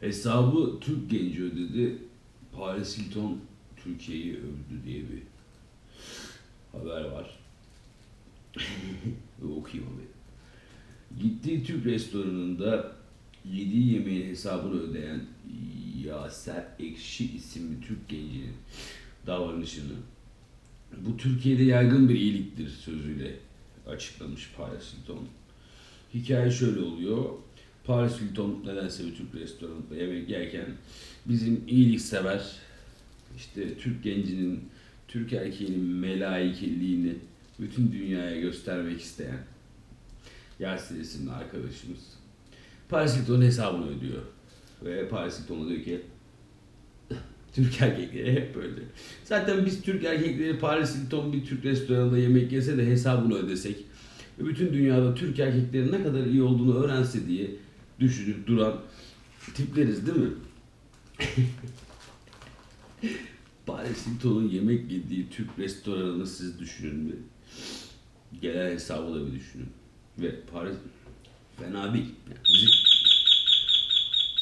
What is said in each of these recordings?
Hesabı Türk genci ödedi. Paris Hilton Türkiye'yi övdü diye bir haber var. Okuyayım abi. Gittiği Türk restoranında yediği yemeğin hesabını ödeyen Yaser Ekşi isimli Türk gencinin davranışını bu Türkiye'de yaygın bir iyiliktir sözüyle açıklamış Paris Hilton. Hikaye şöyle oluyor. Paris Hilton nedense bir Türk restoranında yemek yerken bizim iyiliksever işte Türk gencinin, Türk erkeğinin melaikeliğini bütün dünyaya göstermek isteyen Yasin isimli arkadaşımız Paris Hilton'un hesabını ödüyor. Ve Paris Hilton'a diyor ki Türk erkekleri hep böyle. Zaten biz Türk erkekleri Paris Hilton bir Türk restoranında yemek yese de hesabını ödesek ve bütün dünyada Türk erkeklerin ne kadar iyi olduğunu öğrense diye düşünüp duran tipleriz değil mi? Paris Hilton'un yemek yediği Türk restoranını siz düşünün bir. Gelen hesabı da bir düşünün. Ve Paris fena değil. Yani.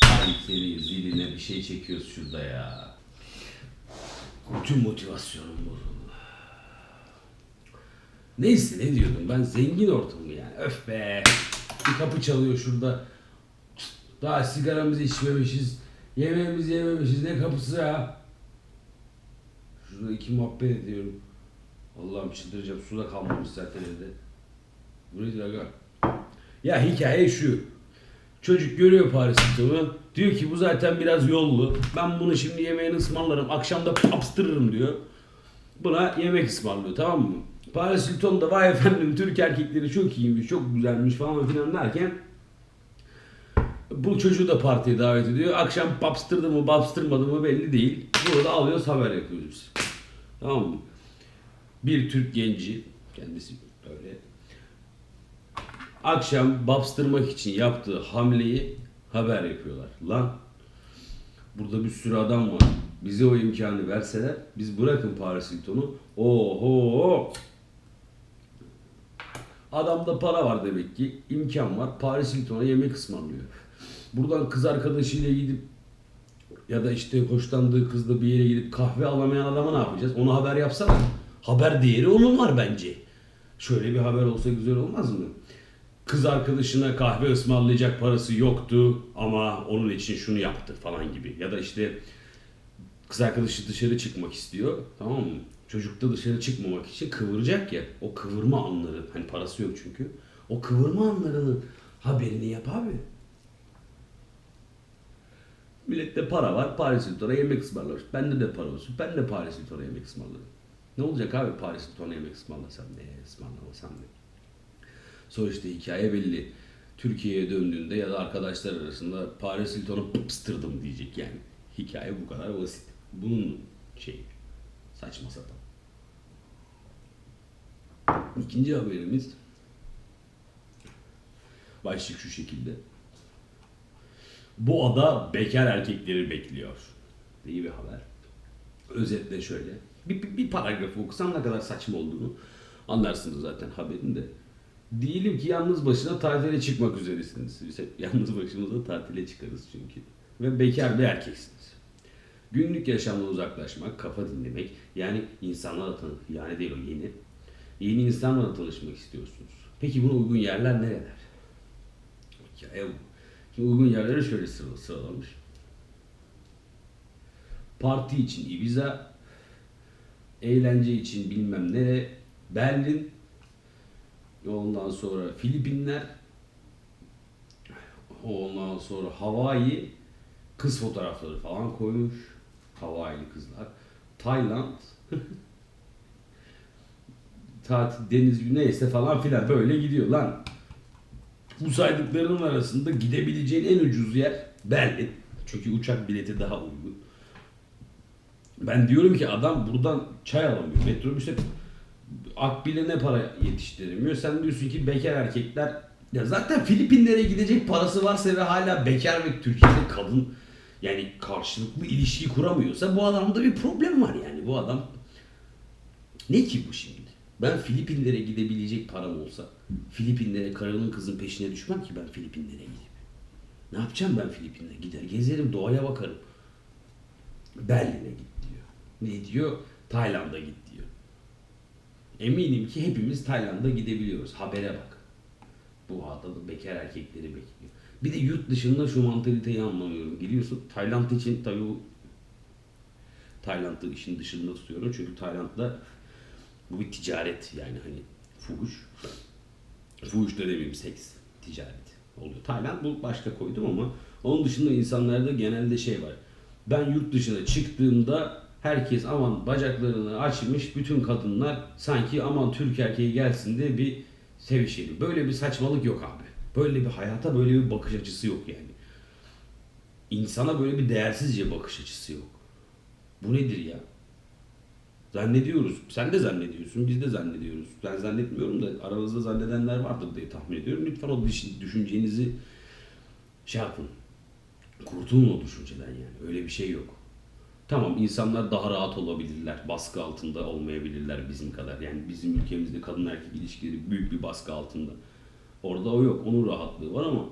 Ay seni ziline bir şey çekiyoruz şurada ya. Bütün motivasyonum bozuldu. Neyse ne diyordum ben zengin ortamı yani öf be. Bir kapı çalıyor şurada. Daha sigaramızı içmemişiz. Yemeğimizi yememişiz. Ne kapısı ya? Şurada iki muhabbet ediyorum. Allah'ım çıldıracağım. Su da kalmamış zaten evde. Bu nedir aga? Ya hikaye şu. Çocuk görüyor Paris Hilton'u. Diyor ki bu zaten biraz yollu. Ben bunu şimdi yemeğini ısmarlarım. Akşam da papstırırım diyor. Buna yemek ısmarlıyor tamam mı? Paris Hilton da vay efendim Türk erkekleri çok iyiymiş, çok güzelmiş falan filan derken bu çocuğu da partiye davet ediyor. Akşam papstırdı mı, papstırmadı mı belli değil. Bunu da alıyoruz haber yapıyoruz biz. Tamam mı? Bir Türk genci, kendisi öyle akşam bapstırmak için yaptığı hamleyi haber yapıyorlar. Lan burada bir sürü adam var. Bize o imkanı verseler biz bırakın Paris Hilton'u. Oho! Adamda para var demek ki. imkan var. Paris Hilton'a yemek ısmarlıyor. Buradan kız arkadaşıyla gidip ya da işte hoşlandığı kızla bir yere gidip kahve alamayan adama ne yapacağız? Ona haber yapsana. Haber değeri onun var bence. Şöyle bir haber olsa güzel olmaz mı? Kız arkadaşına kahve ısmarlayacak parası yoktu ama onun için şunu yaptı falan gibi. Ya da işte kız arkadaşı dışarı çıkmak istiyor tamam mı? Çocuk da dışarı çıkmamak için kıvıracak ya. O kıvırma anları hani parası yok çünkü. O kıvırma anlarının haberini yap abi. Millette para var. Paris Hilton'a yemek ısmarlar. Bende de para olsun. Ben de Paris Hilton'a yemek ısmarlarım. Ne olacak abi Paris Hilton'a yemek ısmarlasam ne, ısmarlamasam ne? Sonuçta hikaye belli. Türkiye'ye döndüğünde ya da arkadaşlar arasında Paris Hilton'u pıpstırdım diyecek yani. Hikaye bu kadar basit. Bunun şey saçma sapan. İkinci haberimiz başlık şu şekilde. Bu ada bekar erkekleri bekliyor. İyi bir haber. Özetle şöyle. Bir, bir, bir paragrafı okusam ne kadar saçma olduğunu anlarsınız zaten haberin de. Diyelim ki yalnız başına tatile çıkmak üzeresiniz. Biz yalnız başımıza tatile çıkarız çünkü. Ve bekar bir erkeksiniz. Günlük yaşamdan uzaklaşmak, kafa dinlemek, yani insanlarla tanı, yani değil o yeni. Yeni insanlarla tanışmak istiyorsunuz. Peki buna uygun yerler nereler? Hikaye bu. Şimdi uygun yerleri şöyle sıra- sıralamış. Parti için Ibiza, eğlence için bilmem nere, Berlin, ondan sonra Filipinler, ondan sonra Hawaii, kız fotoğrafları falan koymuş. Hawaii'li kızlar. Tayland, tatil deniz neyse falan filan böyle gidiyor lan. Bu saydıklarının arasında gidebileceğin en ucuz yer Berlin. Çünkü uçak bileti daha uygun. Ben diyorum ki adam buradan çay alamıyor. Metrobüse akbile ne para yetiştiremiyor. Sen diyorsun ki bekar erkekler ya zaten Filipinlere gidecek parası varsa ve hala bekar ve Türkiye'de kadın yani karşılıklı ilişki kuramıyorsa bu adamda bir problem var yani. Bu adam ne ki bu şimdi? Ben Filipinlere gidebilecek param olsa Filipinlere karının kızın peşine düşmem ki ben Filipinlere gidip. Ne yapacağım ben Filipin'de? Gider gezerim, doğaya bakarım. Berlin'e git diyor. Ne diyor? Tayland'a git diyor. Eminim ki hepimiz Tayland'a gidebiliyoruz. Habere bak. Bu adada bekar erkekleri bekliyor. Bir de yurt dışında şu mantaliteyi anlamıyorum. Biliyorsun Tayland için tabii Tayland'ı işin dışında tutuyorum. Çünkü Tayland'da bu bir ticaret yani hani fuhuş. Fuhuş da demeyeyim seks ticareti oluyor. Tayland bu başka koydum ama onun dışında insanlarda genelde şey var. Ben yurt dışına çıktığımda herkes aman bacaklarını açmış bütün kadınlar sanki aman Türk erkeği gelsin de bir sevişelim. Böyle bir saçmalık yok abi. Böyle bir hayata böyle bir bakış açısı yok yani. İnsana böyle bir değersizce bakış açısı yok. Bu nedir ya? Zannediyoruz. Sen de zannediyorsun. Biz de zannediyoruz. Ben zannetmiyorum da aranızda zannedenler vardır diye tahmin ediyorum. Lütfen o düş- düşüncenizi şey yapın. Kurtulun o düşünceden yani. Öyle bir şey yok. Tamam insanlar daha rahat olabilirler. Baskı altında olmayabilirler bizim kadar. Yani bizim ülkemizde kadın erkek ilişkileri büyük bir baskı altında. Orada o yok. Onun rahatlığı var ama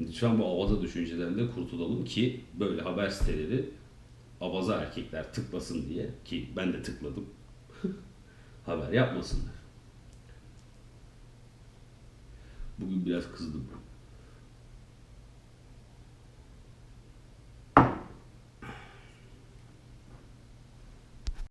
lütfen bu avaza düşüncelerden de kurtulalım ki böyle haber siteleri abaza erkekler tıklasın diye ki ben de tıkladım. haber yapmasınlar. Bugün biraz kızdım.